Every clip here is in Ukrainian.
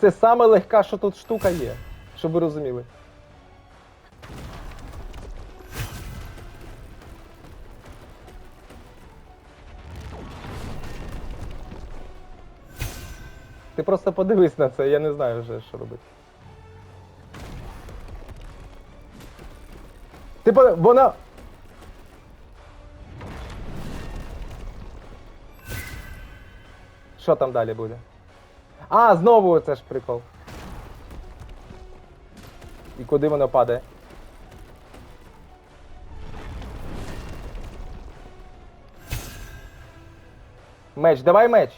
Це саме легка, що тут штука є. Щоб ви розуміли. Ти просто подивись на це, я не знаю вже, що робити. Ти по... вона. Що там далі буде? А, знову це ж прикол. І куди воно падає? Меч, давай меч.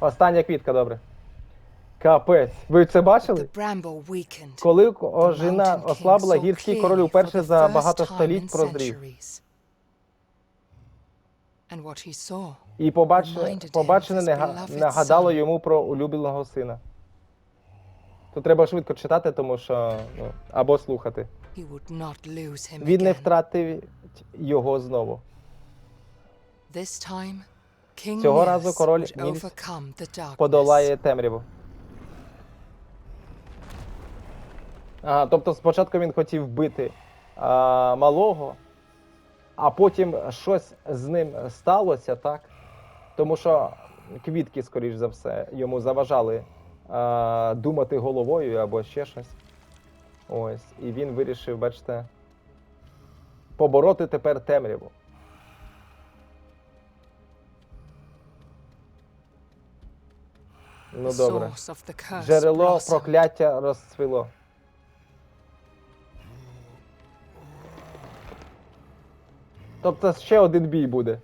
Остання квітка, добре. Капець. Ви це бачили? Коли ожина ослабла, гірський король уперше за багато століть прозрів. І побач... побачене нагадало йому про улюбленого сина. Тут треба швидко читати, тому що ну, або слухати. Він не втратив його знову. Цього разу король Нільс. Подолає темряву. Ага, тобто спочатку він хотів вбити а, малого, а потім щось з ним сталося, так? Тому що квітки, скоріш за все, йому заважали а, думати головою або ще щось. Ось. І він вирішив, бачите, побороти тепер темряву. Ну добре. Джерело прокляття розцвіло. Тобто ще один бій буде.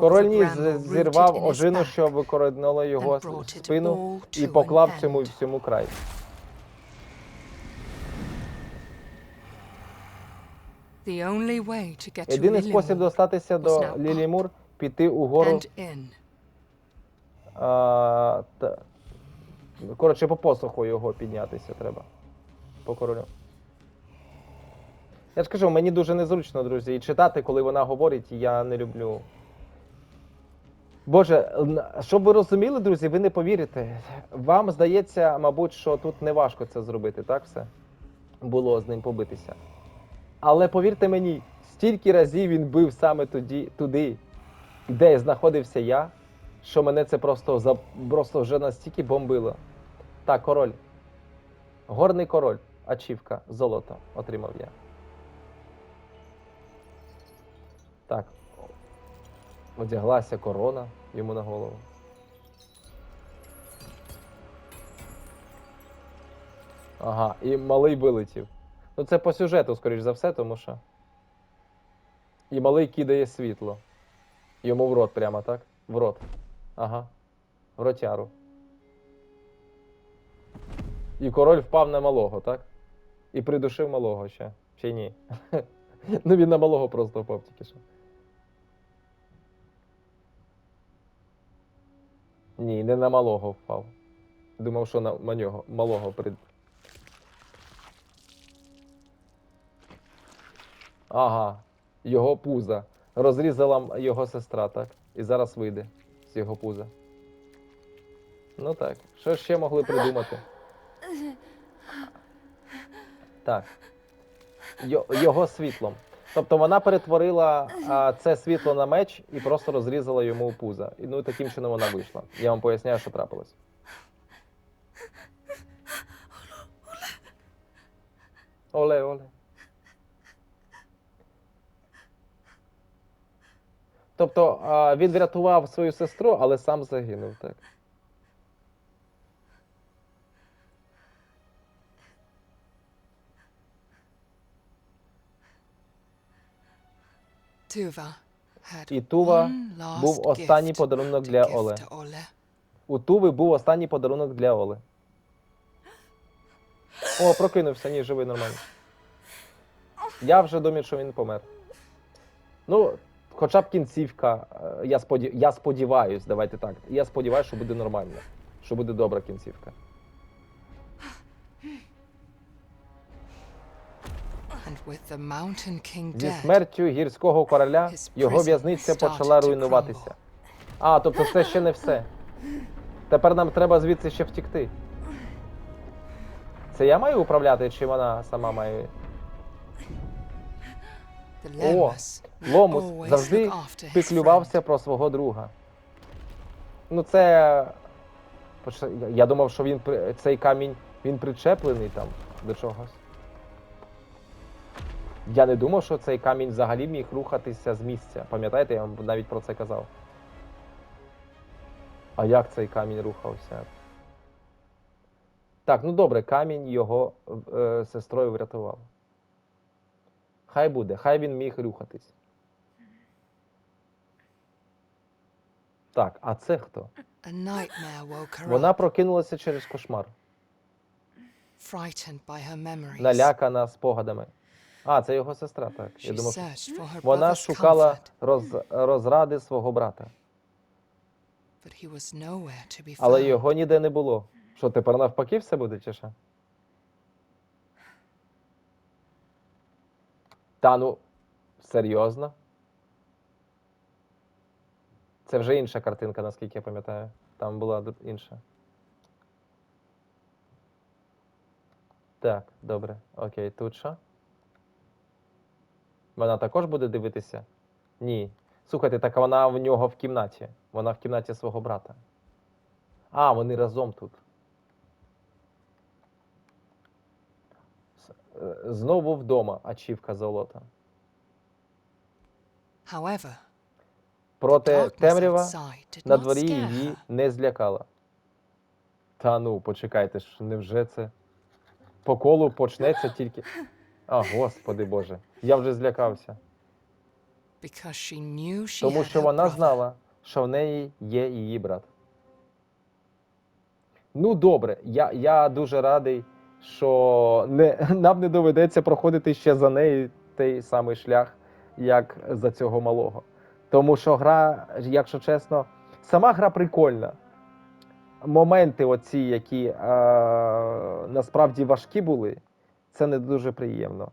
Король Ніс зірвав ожину, що викоренило його спину, і поклав цьому всьому край. Єдиний спосіб достатися до Лілімур піти угору. А, та, коротше, по посоху його піднятися треба. По королю. Я ж кажу, мені дуже незручно, друзі, і читати, коли вона говорить, я не люблю. Боже, щоб ви розуміли, друзі, ви не повірите. Вам здається, мабуть, що тут не важко це зробити, так все? Було з ним побитися. Але повірте мені, стільки разів він бив саме тоді, туди, де знаходився я, що мене це просто, просто вже настільки бомбило. Так, король. Горний король. Ачівка. Золото отримав я. Так. Одяглася корона йому на голову. Ага, і малий вилетів. Ну це по сюжету, скоріш за все, тому що. І малий кидає світло. Йому в рот прямо, так? В рот. Ага. В ротяру. І король впав на малого, так? І придушив малого ще. Чи ні? ну він на малого просто впав тільки що. Ні, не на малого впав. Думав, що на, на нього малого прид. Ага, його пуза. Розрізала його сестра, так? І зараз вийде з його пуза. Ну так. Що ще могли придумати? Так. Його світлом. Тобто вона перетворила а, це світло на меч і просто розрізала йому пуза. І ну таким чином вона вийшла. Я вам поясняю, що трапилось. Оле, оле. Тобто а, він врятував свою сестру, але сам загинув, так. І Тува був останній подарунок для Оле. У Туви був останній подарунок для Оли. О, прокинувся, ні, живий нормально. Я вже думав, що він помер. Ну, хоча б кінцівка. е, Я, споді... я сподіваюсь, давайте так. Я сподіваюся, що буде нормально. Що буде добра кінцівка. Зі смертю гірського короля його в'язниця почала руйнуватися. А, тобто це ще не все. Тепер нам треба звідси ще втікти. Це я маю управляти, чи вона сама має? О, Ломус завжди піклювався про свого друга. Ну, це. Я думав, що він цей камінь він причеплений там до чогось. Я не думав, що цей камінь взагалі міг рухатися з місця. Пам'ятаєте, я вам навіть про це казав. А як цей камінь рухався? Так, ну добре, камінь його е, сестрою врятував. Хай буде, хай він міг рухатись. Так, а це хто? Вона прокинулася через кошмар, налякана спогадами. А, це його сестра, так. Я думав, вона шукала роз, розради свого брата, але його ніде не було. Що, тепер навпаки все буде, чи що? Та ну, серйозно? Це вже інша картинка, наскільки я пам'ятаю. Там була інша. Так, добре. Окей, тут що? Вона також буде дивитися? Ні. Слухайте, так вона в нього в кімнаті. Вона в кімнаті свого брата. А, вони разом тут. Е, Знову вдома, ачівка золота. However, Проте темрява на дворі її не злякала. Та ну, почекайте ж, невже це по колу почнеться тільки. А, господи Боже, я вже злякався. because she knew she Тому що вона знала, що в неї є її брат. Ну, добре, я, я дуже радий, що не, нам не доведеться проходити ще за неї той самий шлях, як за цього малого. Тому що гра, якщо чесно, сама гра прикольна. Моменти, оці, які е, насправді важкі були, це не дуже приємно.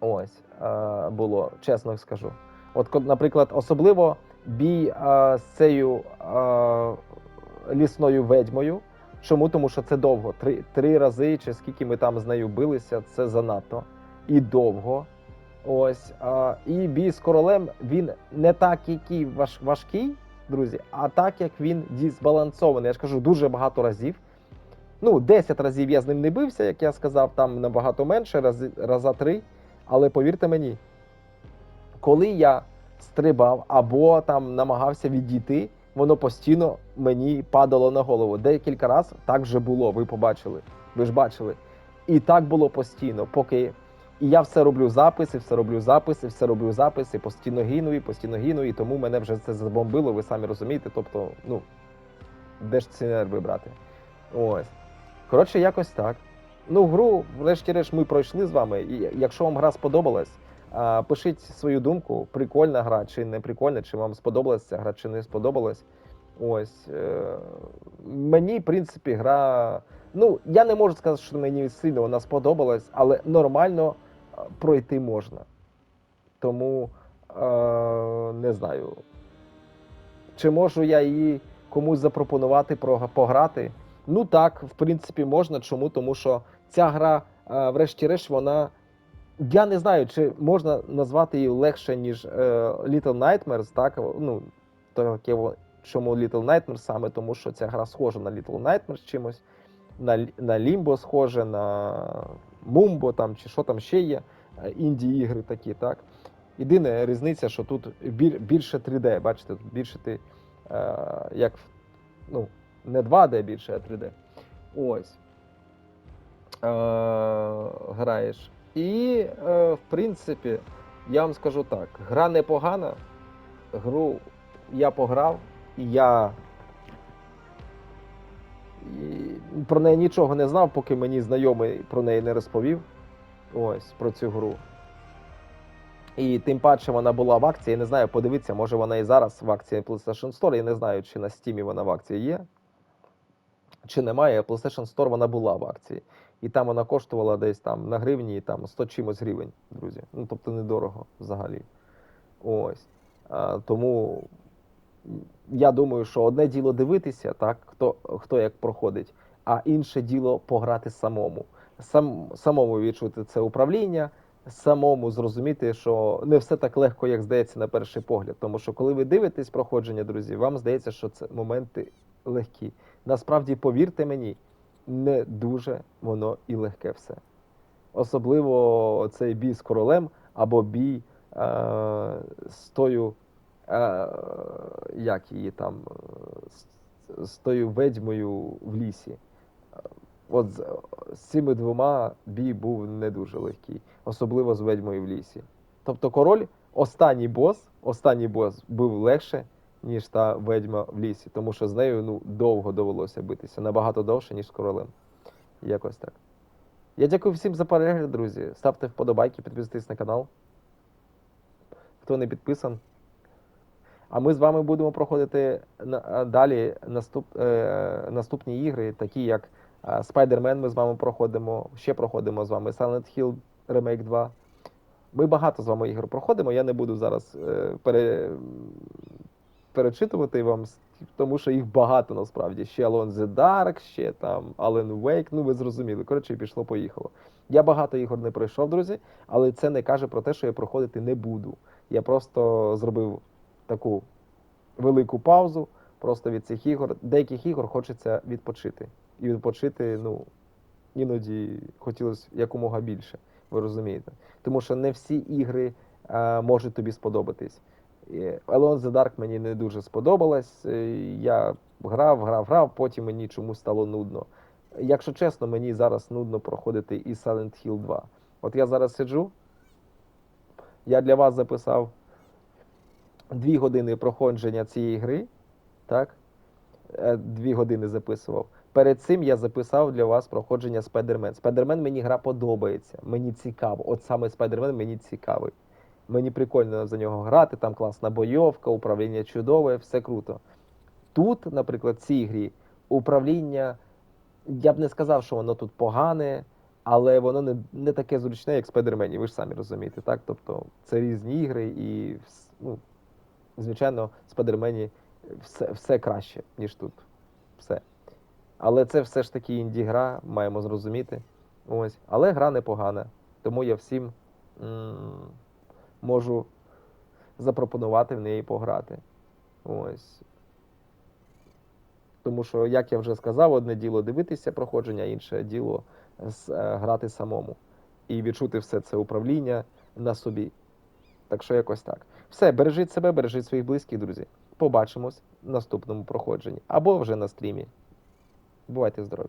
Ось е, було, чесно скажу. От, наприклад, особливо бій е, з цією е, лісною ведьмою. Чому? Тому що це довго. Три, три рази, чи скільки ми там з нею билися, це занадто і довго. Ось. А, і бій з королем він не так, який важ, важкий, друзі, а так, як він ді- збалансований. Я ж кажу, дуже багато разів. Ну, 10 разів я з ним не бився, як я сказав, там набагато менше, рази, раза три. Але повірте мені, коли я стрибав або там намагався відійти, воно постійно мені падало на голову. Декілька разів так вже було, ви побачили. Ви ж бачили. І так було постійно, поки. І я все роблю записи, все роблю записи, все роблю записи, постійно гину і постійно гину, і тому мене вже це забомбило, ви самі розумієте. Тобто, ну, де ж ці нерви брати? Ось. Коротше, якось так. Ну, гру, врешті-решт, ми пройшли з вами. І якщо вам гра сподобалась, пишіть свою думку, прикольна гра чи не прикольна, чи вам сподобалась ця гра, чи не сподобалась. Ось. Е, мені, в принципі, гра. Ну, я не можу сказати, що мені сильно вона сподобалась, але нормально е, пройти можна. Тому е, не знаю. Чи можу я її комусь запропонувати пограти? Ну так, в принципі, можна. Чому? Тому що ця гра, е, врешті-решт, вона. Я не знаю, чи можна назвати її легше, ніж е, Little Nightmares, так? Ну, таке, во- чому Little Nightmares саме, тому що ця гра схожа на Little Nightmares чимось, на, на Limbo схоже, на Mumbo там, чи що там ще є, е, інді-ігри такі, так? Єдина різниця, що тут більше 3D, бачите, тут більше ти е, як ну, не 2D більше, а 3D. Ось. Е, граєш. І, е, в принципі, я вам скажу так: гра непогана. Гру я пограв, і я про неї нічого не знав, поки мені знайомий про неї не розповів. Ось про цю гру. І тим паче вона була в акції. Я не знаю, подивіться, може вона і зараз в акції PlayStation Store. Я не знаю, чи на Steam вона в акції є, чи немає. PlayStation Store вона була в акції. і там вона коштувала десь там на гривні там 100 чимось гривень, друзі. Ну тобто недорого взагалі. Ось. А, тому я думаю, що одне діло дивитися, так, хто, хто як проходить, а інше діло пограти самому. Сам, самому відчути це управління, самому зрозуміти, що не все так легко, як здається на перший погляд. Тому що коли ви дивитесь проходження, друзі, вам здається, що це моменти легкі. Насправді, повірте мені, не дуже воно і легке все. Особливо цей бій з королем або бій е, з тою, е, як її там, е, з, з тою ведьмою в лісі. От з, з цими двома бій був не дуже легкий, особливо з ведьмою в лісі. Тобто король, останній бос, останній бос був легше, ніж та ведьма в лісі, тому що з нею ну, довго довелося битися, набагато довше, ніж з королем. Якось так. Я дякую всім за перегляд, друзі. Ставте вподобайки, підписуйтесь на канал. Хто не підписан. А ми з вами будемо проходити далі наступ, е, наступні ігри, такі як Spider-Man ми з вами проходимо. Ще проходимо з вами Silent Hill Remake 2. Ми багато з вами ігор проходимо. Я не буду зараз е, пере, перечитувати вам, тому що їх багато насправді. Ще Alone the Dark, ще там Alan Wake, ну ви зрозуміли. Коротше, пішло, поїхало. Я багато ігор не пройшов, друзі, але це не каже про те, що я проходити не буду. Я просто зробив таку велику паузу просто від цих ігор. Деяких ігор хочеться відпочити. І відпочити, ну, іноді хотілося якомога більше, ви розумієте. Тому що не всі ігри е, можуть тобі сподобатись. Alone the Dark мені не дуже сподобалась. Е, Я грав, грав, грав, потім мені чомусь стало нудно. Якщо чесно, мені зараз нудно проходити і Silent Hill 2. От я зараз сиджу, я для вас записав дві години проходження цієї гри, так? Е, Дві години записував. Перед цим я записав для вас проходження Spider-Man. Spider-Man мені гра подобається, мені цікаво. От саме Spider-Man мені цікавий. Мені прикольно за нього грати, там класна бойовка, управління чудове, все круто. Тут, наприклад, в цій грі управління, я б не сказав, що воно тут погане, але воно не, не таке зручне, як в Spider-Man, ви ж самі розумієте, так? Тобто це різні ігри і ну, звичайно, в Spider-Man все, все краще, ніж тут. Все. Але це все ж таки інді-гра, маємо зрозуміти. Ось. Але гра непогана. Тому я всім м- можу запропонувати в неї пограти. Ось. Тому що, як я вже сказав, одне діло дивитися проходження, інше діло е, грати самому. І відчути все це управління на собі. Так що якось так. Все, бережіть себе, бережіть своїх близьких, друзі. Побачимось в наступному проходженні або вже на стрімі. Бувайте здорові!